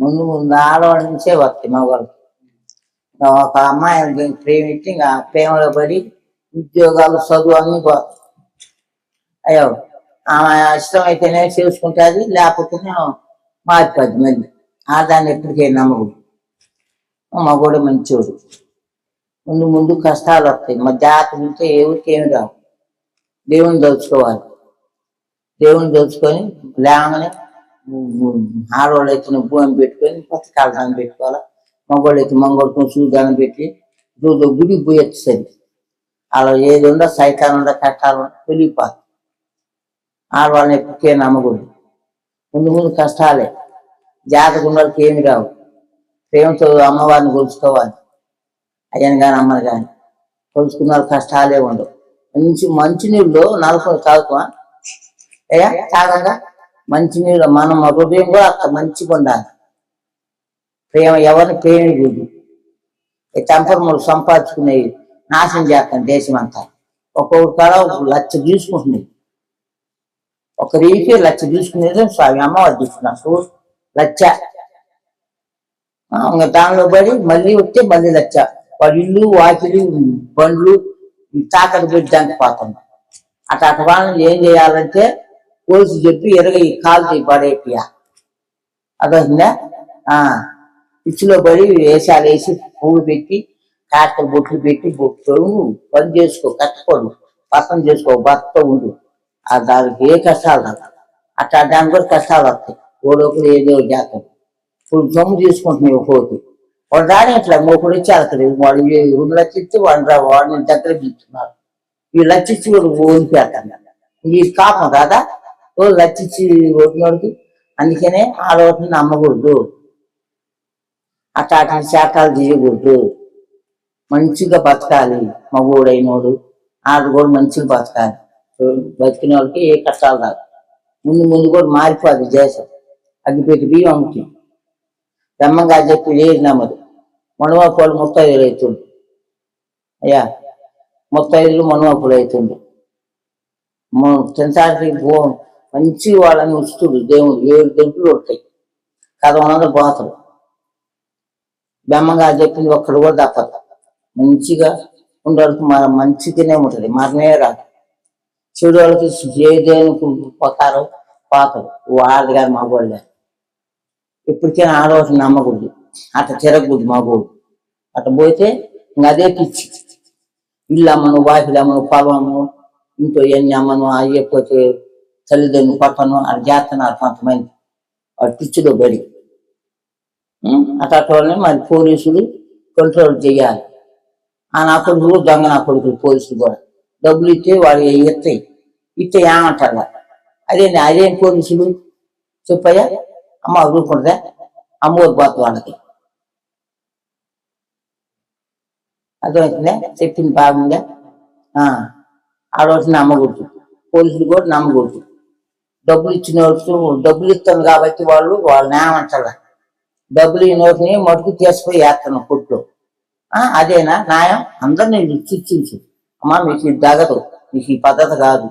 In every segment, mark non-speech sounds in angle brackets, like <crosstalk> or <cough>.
ముందు ముందు ఆడవాళ్ళ నుంచే వస్తాయి మగవాళ్ళకి ఒక అమ్మాయి ప్రేమించి ఇంకా ప్రేమలో పడి ఉద్యోగాలు చదువు అన్ని అయ్యో ఆమె ఇష్టం అయితేనే చేసుకుంటుంది లేకపోతే మారిపోద్ది మళ్ళీ. ఆదాన్ని ఎప్పటికీ నమ్మకూడదు. మగోడు మంచోడు. ముందు ముందు కష్టాలు వస్తాయి. మా జాతర ఉంటే ఎవరికి ఏమి రావు. దేవుని దోచుకోవాలి. దేవుని దోచుకొని లేమని ఆడవాళ్ళు అయితే భూమి పెట్టుకొని పచ్చకాల దాన్ని పెట్టుకోవాలి? మగవాళ్ళు అయితే మంగళకం సూదానం పెట్టి రోజు గుడి పోయి అలా ఏది ఉందో సైతాన్ ఉందో కష్టాలు ఉందో వెళ్ళిపోతుంది ఆడవాళ్ళని ఎప్పటికే నమ్మకూడదు. ముందు ముందు కష్టాలే. జాతక ఏమి రావు. ప్రేమతో అమ్మవారిని కొలుచుకోవాలి అయ్యని కానీ అమ్మని కానీ కొలుచుకున్న కష్టాలే ఉండవు. మంచి మంచినీళ్ళు నలుపుని తాగుతామా అయ్యా తాగంగా? మంచినీళ్ళు మనం హృదయం కూడా అంత మంచిగా ఉండాలి. ప్రేమ ఎవరిని ప్రేమికూడదు ఈ చంపరములు సంపాదించుకునేవి నాశనం చేస్తాం దేశం అంతా ఒక్కొక్క కాడ లచ్చ తీసుకుంటున్నాయి ఒక రీకి లచ్చ తీసుకునేది స్వామి అమ్మవారు తీసుకున్నాను చూడు లక్ష దానిలో పడి మళ్ళీ వస్తే మళ్ళీ లచ్చ. వాడి ఇల్లు వాకిలి బండ్లు ఈ తాకట్టు పెట్టి దానికి పోతుంది అట్లా అటు వాళ్ళని ఏం చేయాలంటే కోసి చెప్పి ఎరగ ఈ కాలు పడేపియా. అదొందా ఆ పిచ్చిలో పడి వేషాలు వేసి పువ్వు పెట్టి కాస్త బొట్లు పెట్టి బొట్లు పని చేసుకో కష్టపడు పక్కన చేసుకో భర్త ఉండు. ఆ దానికి ఏ కష్టాలు రాదు. అట్లా దానికి కూడా కష్టాలు వస్తాయి. ఓడొకరు ఏదో ఒకటి ఇప్పుడు సొమ్ము తీసుకుంటున్నాయి పోతే వాడు రాని ఇట్లా ఇంకొకటి వచ్చి అక్కడ. వాడు ఈ రెండు లక్షలు వాడు వాడిని దగ్గర ఇస్తున్నారు ఈ లక్ష కూడా ఓడిపోతాను ఈ కాపం కాదా ఓ లచ్చిచ్చి ఇచ్చి ఓడినోడికి అందుకనే ఆడవాటిని నమ్మకూడదు. అట్లా శాఖలు తీయకూడదు. మంచిగా బతకాలి మగోడైనోడు. ఆడు కూడా మంచిగా బతకాలి. బతికిన వాళ్ళకి ఏ కష్టాలు రాదు ముందు ముందు కూడా మారిపోదు దేశం. అగ్గిపెట్టి బియ్యం అమ్ముతుంది బ్రహ్మంగా చెప్పి లేదు నమ్మదు మనవాపులు ముత్తైదులు అవుతుండు అయ్యా ముత్తైదులు మనవాపులు అవుతుండు తినటానికి మంచి వాళ్ళని ఉంచుతుడు దేవుడు ఏడు గంటలు ఉంటాయి కథ పోతాడు బెమ్మగా చెప్పింది ఒక్కడు కూడా తప్పదు. మంచిగా ఉండడానికి మన మంచిగానే ఉంటుంది. మరణే రాదు. చెడు వాళ్ళకి ఏ దేవునికి పోతారో పోతారు వాళ్ళది కాదు మా వాళ్ళే ఇప్పటికైనా ఆడవాళ్ళని నమ్మకూడదు. అట్ట తిరగకూడదు మగోడు అట్లా పోతే ఇంకా అదే పిచ్చి. ఇల్లు అమ్మను వాకిలు అమ్మను పొలము ఇంట్లో ఎన్ని అమ్మను అయ్యకపోతే తల్లిదండ్రులు పక్కను అది చేస్తున్నారు కొంతమంది. వాడు పిచ్చిలో పడి ఉం? మరి పోలీసులు కంట్రోల్ చేయాలి. ఆ నా కొడుకులు దొంగ నా కొడుకులు పోలీసులు కూడా. డబ్బులు ఇస్తే వాళ్ళు ఇస్తాయి ఇస్తే ఏమంటారు? అదే అదేం పోలీసులు చెప్పయ్యా? అమ్మ ఊరుకుంటుందా అమ్మోరు పోతుంది వాళ్ళకి. అర్థమవుతుందా? చెప్పింది బాగుందా? ఆ, ఆడవాళ్ళని నమ్మకూడదు. పోలీసులు కూడా నమ్మకూడదు. డబ్బులు ఇచ్చిన వాళ్ళకి డబ్బులు ఇస్తాను కాబట్టి వాళ్ళు వాళ్ళని ఏమంటారు డబ్బులు ఈ నోటిని మటుకు తీసుకుపోయి వేస్తాను కొట్లో. ఆ, అదేనా? న్యాయం? అందరినీ చర్చించు అమ్మా మీకు ఇది తగదు మీకు ఈ పద్ధతి కాదు.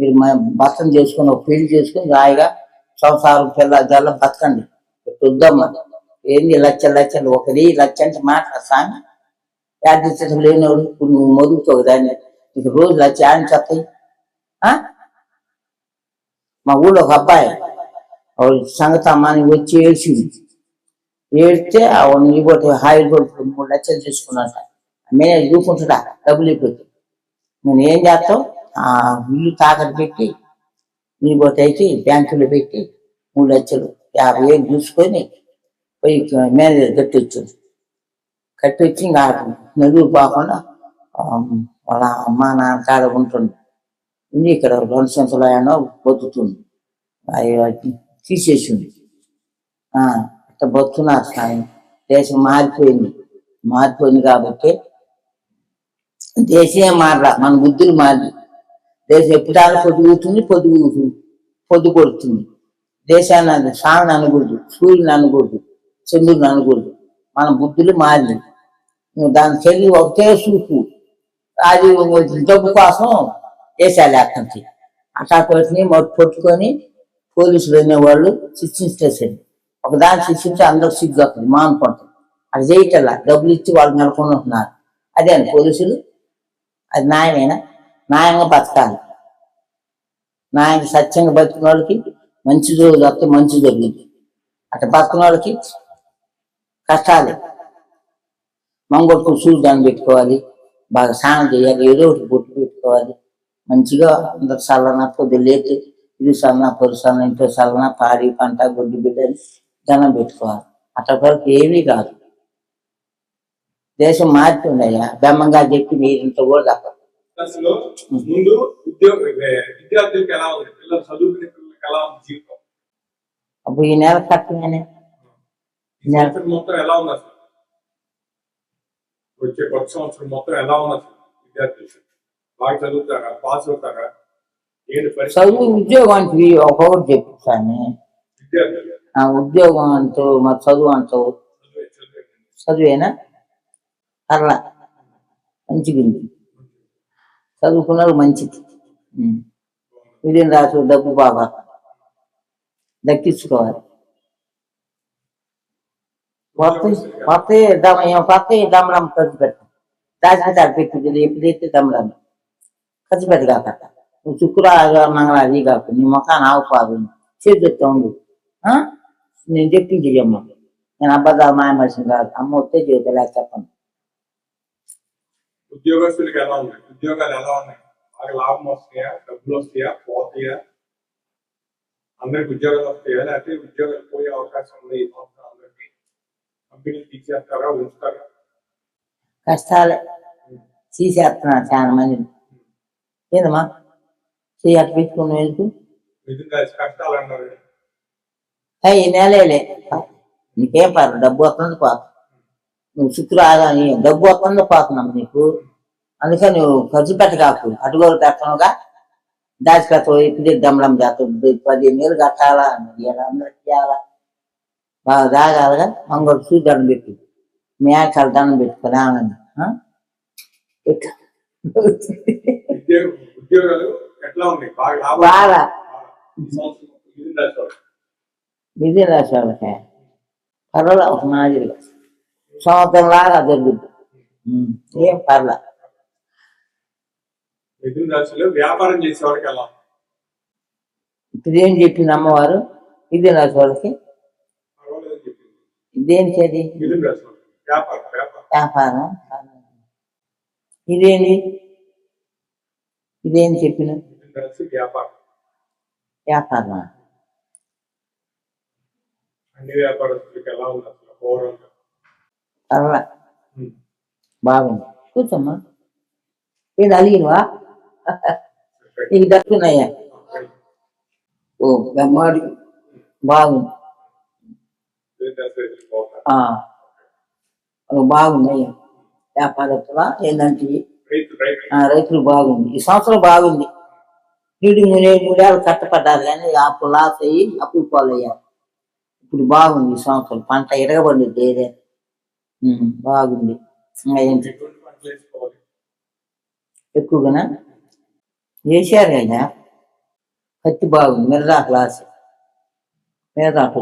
మీరు మ- భర్తను చేసుకుని ఒక పెళ్ళి చేసుకుని రాయిగా సంసారం పిల్ల జల్ల బతకండి. చూద్దామా ఏంది లచ్చ లచ్చలు? ఒకది లచ్చ అంటే మాట సామి? యాదృష్టం లేనివాడు. నువ్వు మొదుగుతావు దాన్ని నీకు రోజు లచ్చ ఆయన చెప్తాయి ఆ? మా ఊళ్ళో ఒక అబ్బాయి ఆవిడ వచ్చి ఏడ్చింది. ఏడితే ఆవిడ ఇవ్వటి హాయిల్ కొడుకు మూడు లక్షలు తీసుకున్నట మేనేజ్ చూసుకుంటుడా డబ్బులు ఇవ్వదు నేను ఏం చేస్తావు ఆ ఇల్లు తాకట్టు పెట్టి నీ అయితే బ్యాంకులో పెట్టి మూడు లక్షలు యాభై వేలు చూసుకొని పోయి మేనేజర్ కట్టించింది కట్టించి ఇంకా నలుగురు పోకుండా వాళ్ళ అమ్మ నాన్న కాడ ఉంటుంది ఉంది ఇక్కడ రెండు సంవత్సరాలు ఆయన బతుకుతుంది అవి తీసేసింది ఆ, అట్లా బతుకున్నారు స్వామి దేశం మారిపోయింది. మారిపోయింది కాబట్టి దేశమే మారలా మన బుద్ధులు మారి దేశం ఎప్పుడు పొద్దుగుతుంది పొద్దుగుతుంది పొద్దు కొడుతుంది. దేశాన్ని అన స్వామిని అనకూడదు సూర్యుని అనకూడదు చంద్రుని అనకూడదు. మన బుద్ధులు మారి దాని చెల్లి ఒకటే చూపు. అది డబ్బు కోసం దేశాలు అక్కడికి అట్లా కొట్టిని మొట్టు పట్టుకొని పోలీసులు అనేవాళ్ళు శిక్షణ ఒకదాన్ని శిక్షించి అందరూ సిగ్గు వస్తుంది మా అనుకుంటాం అది చేయటల్లా డబ్బులు ఇచ్చి వాళ్ళు నెలకొని ఉంటున్నారు. అదే అండి పోలీసులు. అది న్యాయమేనా? న్యాయంగా బతకాలి. న్యాయంగా సత్యంగా బతికిన వాళ్ళకి మంచి రోజులు వస్తే మంచి జరిగింది అట్లా బతికిన వాళ్ళకి కష్టాలే. మంగళకు సూర్యుదాన్ని పెట్టుకోవాలి. బాగా స్నానం చేయాలి ఏదో ఒకటి బొట్టు పెట్టుకోవాలి. మంచిగా అందరు పొద్దు లేచి ఇది సన్న పొరు సన్న ఇంట్లో చల్లన పాడి పంట గొడ్డు బిడ్డని దండం పెట్టుకోవాలి. అట్లా వరకు ఏమీ కాదు. దేశం మారుతుందయ్యా. బెమ్మంగా చెప్పి మీరింత కూడా తప్ప దశలో ముందు ఉద్యోగ విద్యార్థులకు ఎలా ఉంది? పిల్లలు చదువుకునే పిల్లలకి ఎలా ఉంది జీవితం? అప్పుడు ఈ నెల కట్టమేనే మొత్తం ఎలా ఉంది వచ్చే కొత్త సంవత్సరం మొత్తం ఎలా ఉంది విద్యార్థులు బాగా చదువుతారా? పాస్ అవుతారా? ఏంటి పరిస్థితి? చదువు ఉద్యోగం అంటే ఒక్కొక్కటి చెప్తాను ఆ ఉద్యోగం అంటూ మరి చదువు అంటూ చదివే చదివే. చదివేనా? అట్లా. మంచిగా ఉంది చదువుకున్నారు మంచిది. విధిని రాసు డబ్బు బాగా. దక్కించుకోవాలి. కొత్త కొత్త దమ కొత్త దమడం ఖర్చు పెట్టాం పెట్టుకుంది ఎప్పుడైతే దమడం ఖర్చు పెట్టి కాకట నువ్వు శుక్రవారం మంగళవారం అది కాకు నీ ముఖాన్ని ఆవుపాదు చేతులతో ఉండు. ఆ? నేను చెప్పింది చెయ్యమ్మ నేను అబద్ధాలు మాయ మనిషిని కాదు. అమ్మ వస్తే చేతులు చెప్పండి ఉద్యోగస్తులకు ఎలా ఉన్నాయి? ఉద్యోగాలు ఎలా ఉన్నాయి? బాగా లాభం వస్తాయా? డబ్బులు వస్తాయా? పోతాయా? అందరికి ఉద్యోగాలు వస్తాయా? లేకపోతే ఉద్యోగాలు పోయే అవకాశం ఉంది ఈ సంవత్సరం అందరికి? కంపెనీలు తీసేస్తారా ఉంచుతారా? కష్టాలే. తీసేస్తున్నారు చాలా మందిని ఏందమ్మా? చేయి అట్టు పెట్టుకుని వెళ్తూ ఈ నెలేలే. నీకేం పర్లేదు డబ్బు వస్తుంది పోత నువ్వు శుక్రవారం ఈ డబ్బు వస్తుంది పోతున్నాం నీకు. అందుకని నువ్వు ఖర్చు పెట్టకాకు. అటుగోలు పెట్టనుగా. దాచిపెట్ట ఇప్పుడు దమ్మడం చేస్తుంది పదిహేను వేలు కట్టాలా? అందరికి చేయాలా బాగా తాగాలిగా మంగళ సూ దండం పెట్టు. మేకాల దండం పెట్టుకొని ఆనందం ఆ? పెట్టు. ఉద్యోగ ఉద్యోగాలు ఎట్లా ఉన్నాయి? బాగా లాభం బాగా. ఈ సంవత్సరం మిథున రాశి వాళ్ళకి. పర్వాలే ఒక మాదిరిగా. సంవత్సరం లాగా జరుగుద్ది. ఏం పర్లే మిథున రాశిలో వ్యాపారం చేసే వాళ్ళకి ఎలా? ఇప్పుడు ఏం చెప్పింది అమ్మవారు? ఇది రాశి వాళ్ళకి. ఇదేంటి అది మిథున వ్యాపారం. ఇదేంటి ఇదేం చెప్పిన? మిథున రాశి వ్యాపారం. వ్యాపారం అన్ని వ్యాపారస్తులకు ఎలా ఉంది అసలు? ఓవరాల్గా పర్వాలే బాగుంది. కూర్చోమ్మా. ఇది అలిగినవా నీకు దక్కున్నాయా? ఓ బెమ్మాడి బాగుంది. మిథున రాశి వ్యాపారస్తులా ఏంటంటే రైతులు బాగుంది. ఈ సంవత్సరం బాగుంది. నీటి మూడే మూడేళ్ళు కట్టపడ్డారు కానీ అప్పుడు లాస్ అయ్యి అప్పులు పాలయ్యారు. ఇప్పుడు బాగుంది ఈ సంవత్సరం. పంట ఎరగబడింది ఏదే. బాగుంది. ఎక్కువగానా? వేసారు కదా. పత్తి బాగుంది. మిరదాకు లాస్ మిరదాకు.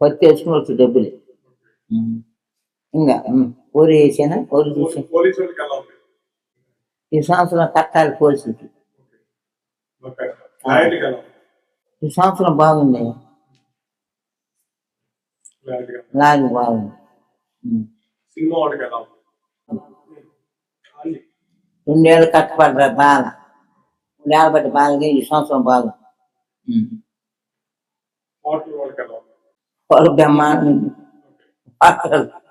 పత్తి వేసుకుని వచ్చి డబ్బులు. ఇంకా వరి వేసానా వరి చూసి పోలీసు వాళ్ళకి ఎలా ఉంది. ఈ సంవత్సరం కట్టాలి పోలీసులకి. ఈ సంవత్సరం బాగుంది? లాగి బాగుంది. రెండేళ్ళు కట్టపడ్డారు బాగా రెండేళ్ళ బట్టి బాగా ఈ సంవత్సరం ఉంది? వాళ్ళు బ్రహ్మాండం. <laughs>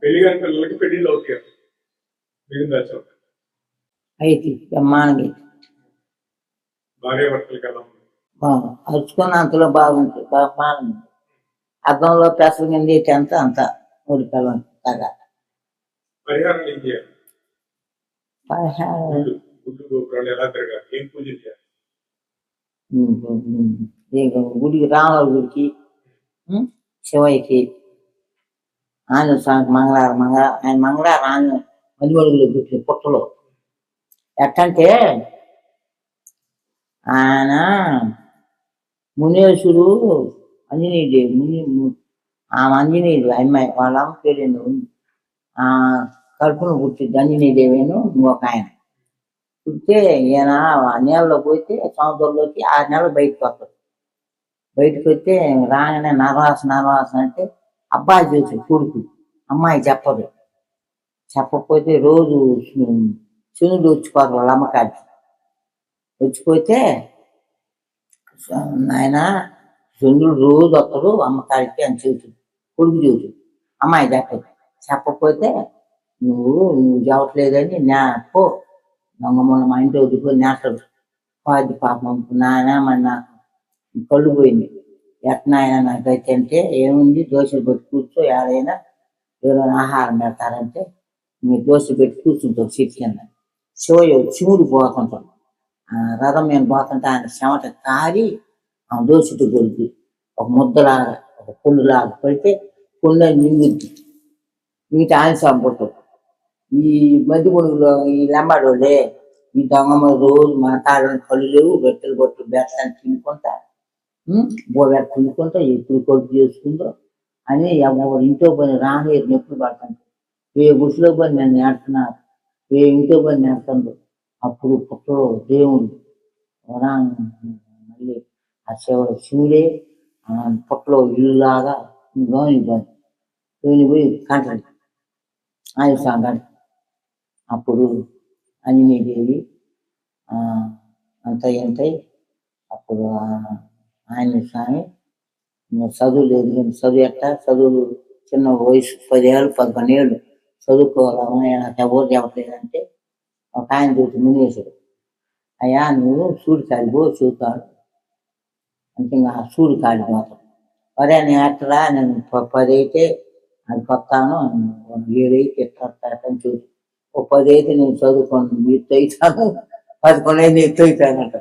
పెళ్ళి కాని పిల్లలకి పెళ్ళిళ్ళు అవుతాయి? మిగిలిన రాశి వాళ్ళకి. అయితే బ్రహ్మాండంగా భార్య భర్తలకి ఎలా ఉంది? బాగా అరుచుకున్న అంతలో బాగుంటుంది బ్రహ్మాండం అర్థంలో పెసలు కింద ఎంత అంత మూడు పిల్లలు తగా పరిహారం ఏం చేయాలి? పదహారు గుళ్ళు గుళ్ళు గోపురాలు ఎలా తిరగాలి? ఏం పూజలు చేయాలి? ఉమ్, ఉమ్, ఉమ్. ఇక గుడికి రాముల గుడికి శివయ్యకి ఆంజనేయ స్వామికి మంగళవారం మంగళ ఆయన మంగళవారం ఆంజనేయ మదిమడుగులో గుట్టి పుట్టలో. ఎట్టంటే ఆయన మునేశ్వరు అంజనీయుడు ముని ము- ఆ ఆంజనేయుడు అమ్మాయి వాళ్ళ అమ్మ పేరు ఆ కడుపును పుట్టింది ఆంజనేయదేవేను ఇంకొక ఆయన. ఇస్తే ఈయన ఆ నీళ్ళలో పోతే సముద్రంలోకి ఆరు నెలలు బయటకు వస్తాడు బయటకు వస్తే రాగానే నర్వాస నర్వాస అంటే అబ్బాయి చూసి కొడుకు. అమ్మాయి చెప్పదు. చెప్పకపోతే రోజు శు- శనుడు వచ్చిపోతారు వాళ్ళ అమ్మకాడికి వచ్చిపోతే ఆయన చంద్రుడు రోజు వస్తాడు అమ్మకాడికి అని చెబుతుంది. కొడుకు చెబుతుంది. అమ్మాయి చెప్పదు. చెప్పకపోతే నువ్వు నువ్వు చెప్పట్లేదని నా పో. దొంగమూల మా ఇంట్లో వదిలిపోయి నేస్తాడు పాది పాపం నాయన మరి నాకు కళ్ళు పోయింది ఎట్నాయన నాకైతే అంటే ఏముంది దోశలు పెట్టి కూర్చో ఏడైనా ఏదైనా ఆహారం పెడతారంటే మీరు దోశ పెట్టి కూర్చుంటాం సీట్ కింద శివయ్య శివుడు పోతుంటాం ఆ రథం మీద పోతుంటే ఆయన చెమట కారి ఆ దోశటి కొరికి ఒక ముద్దలాగా ఒక పుండులాగా పెడితే పుండు నింగుద్ది మిగతా ఆయన పుట్టదు ఈ మధ్య గొడుగులో ఈ లంబాడోళ్ళే ఈ దొంగమ్మ రోజు మన తాడని కళ్ళు లేవు బెట్టలు కొట్టు బెట్టని తినుకుంటా బోబెట్ట తినుకుంటా ఎప్పుడు కొడుకు చేసుకుందో అని ఎవరు ఇంట్లో పని రాని నొప్పులు పడతాను. ఏ గుడిలో పని నేను నేడుతున్నారు ఏ ఇంట్లో పని నేడుతుందో అప్పుడు పుట్టలో దేవుడు. రా మళ్ళీ ఆ శివ శివుడే ఆ పుట్టలో ఇల్లులాగా లోని పోయి లోని పోయి కంటాడు ఆయన సాగాడు అప్పుడు ఆంజనేయదేవి దేవి అంత ఇంతై అప్పుడు ఆయన స్వామి నువ్వు చదువు లేదు చదువు ఎట్ట? చదువు చిన్న వయసు పదిహేళ్ళు పదకొండు ఏళ్ళు చదువుకోవాలమ్మా నాకు ఎవరు చెప్పలేదంటే ఒక ఆయన చూసి మునివేశాడు అయ్యా నువ్వు సూడి కాడిపో చూస్తాడు అంటే ఇంకా ఆ సూడి కాడి మాత్రం. అరే నేను ఎట్టరా నేను ప- పది అయితే అది కొత్తాను ఏడు అయితే అని చూసి ఓ పది అయితే నేను చదువుకోను మీరు అవుతాను పదకొండు అయితే ఎత్తు అవుతానంట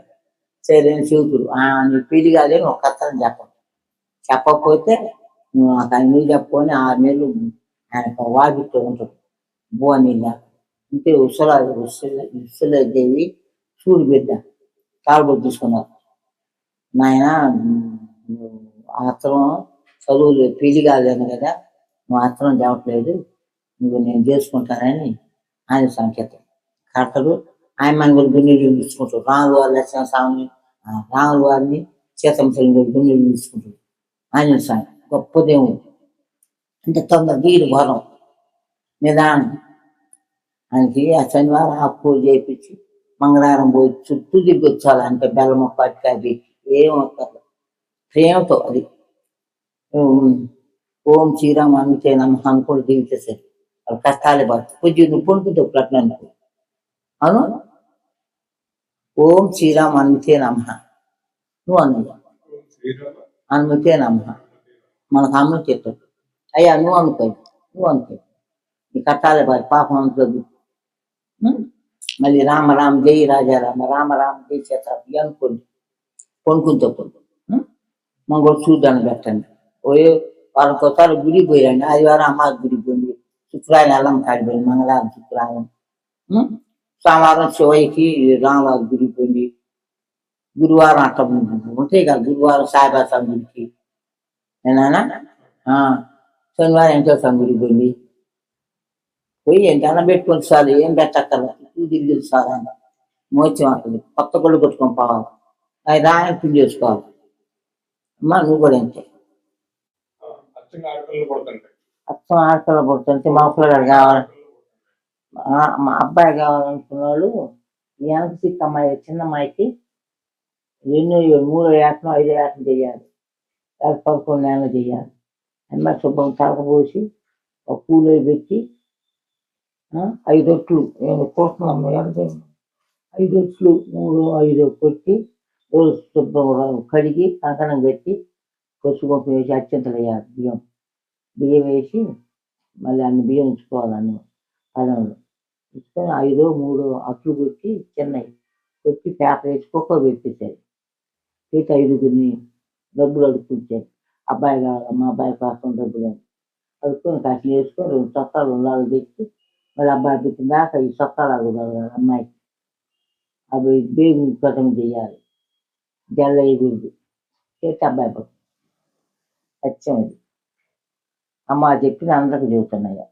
సరే అని నీ పెళ్ళి కాదని ఒక కథను చెప్పండి చెప్పకపోతే నువ్వు నాకు ఆయన చెప్పుకొని ఆరు నెలలు ఆయన వాడితో ఉంటాడు. బో నీళ్ళ అంటే ఉసల ఉసల ఉసల దేవి చూడు బిడ్డ కాలుబడి తీసుకున్నారు నాయన నువ్వు ఆత్రం చదువులు పెళ్ళి కాలేను కదా నువ్వు ఆత్రం చెప్పట్లేదు నువ్వు నేను చేసుకుంటానని ఆయన సంకేతం కర్తలు ఆయన మన కూడా గుండెలు తీసుకుంటాడు రాములు వారి లక్ష్మణ స్వామిని రాములు వారిని సీతమ్మ కూడా గుండెలు తీసుకుంటాడు ఆయన స్వామి గొప్ప దేవుడు అంటే తొందర వీరు బలం నిదానం ఆయనకి ఆ శనివారం ఆ పూజ చేయించి మంగళవారం పోయి చుట్టూ తిరిగి వచ్చాలంటే బెల్లం పట్టుకాయ అది ఏమవుతారు ప్రేమతో అది ఓం శ్రీరామ్ అమితే నమ్మ అనుకుంటూ దిగుతారు వాళ్ళ కష్టాలే పడుతుంది కొంచెం నువ్వు పొందుకుంటావు ప్రశ్న అనుకో అవును ఓం శ్రీరామ్ అనుమతే నమ్మ నువ్వు అన్నయ్య శ్రీరామ అనుమతే నమ్మ మనకు అమ్మ చెప్తాడు అయ్యా నువ్వు అనుకోయి నువ్వు అనుకోయి నీ కట్టాలి బాయ్ పాపం అనుకోదు ఉం? మళ్ళీ రామ రామ జై రాజా రామ రామ రామ జై సీతారామ అనుకోండి కొనుక్కుంటూ మనం కూడా చూద్దాన్ని పెట్టండి పోయి వాళ్ళకి ఒకసారి గుడి పోయండి ఆదివారం అమ్మ గుడికి పోయింది శుక్రవారం ఎల్లమ్మ కాడిపోయింది మంగళవారం శుక్రవారం సోమవారం శివయ్యకి రామవారి గుడికి పోయింది గురువారం అట్ట ఉంటాయి కదా గురువారం సాయిబాబా గుడికి ఏనా ఆ, శనివారం ఎంతో గుడికి పోయింది పోయి ఎంతైనా అన్నం పెట్టుకొని సార్ ఏం పెట్టక్కర్ల తిరిగి సార్ అన్న మోత్యం అక్కడ కొత్త పళ్ళు కొట్టుకొని పోవాలి అవి రాయని పిండి చేసుకోవాలి అమ్మా నువ్వు కూడా అంతే పడుతుంటాయి అచ్చం ఆడపిల్ల పుడుతుంటే మా పిల్లగాడు కావాలి మా- అబ్బాయి కావాలనుకున్న వాళ్ళు ఈ వెనక సిక్ అమ్మాయి చిన్న అమ్మాయికి ఎన్నో మూడో ఏటనో ఐదో ఏటను చేయాలి లేకపోతే పదకొండు నెలలు చేయాలి అమ్మాయి శుభ్రం తలకపోసి ఒక పూలు పెట్టి ఐదు ఒట్లు నేను కోస్తున్నాం ఐదు ఒట్లు మూడు ఐదు కొట్టి రోజు శుభ్రం కడిగి కంకణం పెట్టి పసుపు వేసి అత్యంతలు వేయాలి బియ్యం. బియ్యం వేసి మళ్ళీ అన్ని బియ్యం ఉంచుకోవాలని అన్ని పళ్ళంలో ఉంచుకొని ఐదో మూడో అట్లు కొట్టి చిన్నవి కొట్టి పేపర్ వేసి కుక్క పెట్టేసారు పెట్టి ఐదుగురిని డబ్బులు అడుక్కుంటారు అబ్బాయి కావాలి మా అబ్బాయి కోసం డబ్బులు అని అడుక్కొని కాసిన వేసుకొని రెండు చొక్కాలు ఉండాలి తెచ్చి మళ్ళీ అబ్బాయి పెట్టిన దాకా ఈ చొక్కాలు అడుగుతారు అమ్మాయికి. అవి బేగు కథం చేయాలి. జల్ల ఎగురుది చేస్తే అబ్బాయి పుట్టు సత్యం అది. అమ్మ చెప్పిన అందరికి చెబుతున్నాయా